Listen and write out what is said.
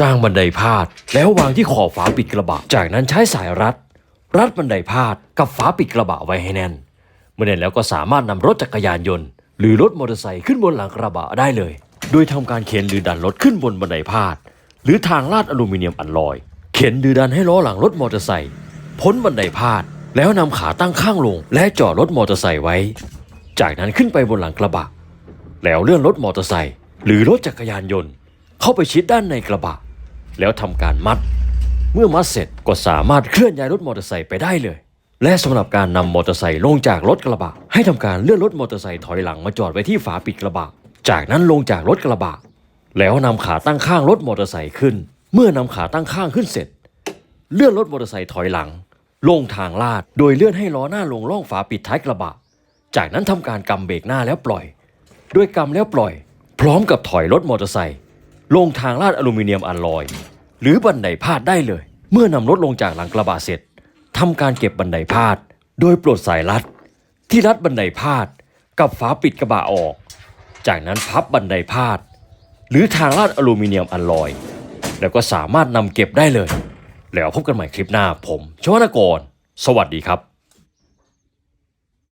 กางบันไดพาด แล้ววางที่ขอบฝาปิดกระบะ จากนั้นใช้สายรัด รัดบันไดพาดกับฝาปิดกระบะไว้ให้แน่น เมื่อแน่นแล้วก็สามารถนำรถจักรยานยนต์ หรือรถมอเตอร์ไซค์ขึ้นบนหลังกระบะได้เลย โดยทำการเข็นหรือดันรถขึ้นบนบันไดพาด หรือทางลาดอลูมิเนียมอัลลอย เข็นหรือดันให้ล้อหลังรถมอเตอร์ไซค์พ้นบันไดพาด แล้วนำขาตั้งข้างลง และจอดรถมอเตอร์ไซค์ไว้ จากนั้นขึ้นไปบนหลังกระบะ แล้วเลื่อนรถมอเตอร์ไซค์หรือรถจักรยานยนต์ เข้าไปชิดด้านในกระบะ แล้วทำการมัด เมื่อมัดเสร็จก็สามารถเคลื่อนย้ายรถมอเตอร์ไซค์ไปได้เลย และสำหรับการนำมอเตอร์ไซค์ลงจากรถกระบะ ให้ทำการเลื่อนรถมอเตอร์ไซค์ถอยหลังมาจอดไว้ที่ฝาปิดกระบะ จากนั้นลงจากรถกระบะ แล้วนำขาตั้งข้างรถมอเตอร์ไซค์ขึ้น เมื่อนำขาตั้งข้างขึ้นเสร็จ เลื่อนรถมอเตอร์ไซค์ถอยหลัง ลงทางลาด โดยเลื่อนให้ล้อหน้าลงร่องฝาปิดท้ายกระบะ จากนั้นทำการกำเบรกหน้าแล้วปล่อย ด้วยกำแล้วปล่อย พร้อมกับถอยรถมอเตอร์ไซค์ ลงทางลาดอลูมิเนียมอัลลอย หรือบันไดพาดได้เลย เมื่อนำรถลงจากหลังกระบะเสร็จทำการเก็บบันไดพาด โดยปลดสายรัด ที่รัดบันไดพาด กับฝาปิดกระบะออก จากนั้นพับบันไดพาด หรือทางลาดอลูมิเนียมอัลลอย แล้วก็สามารถนำเก็บได้เลย แล้วพบกันใหม่คลิปหน้าผมชวนกร สวัสดีครับ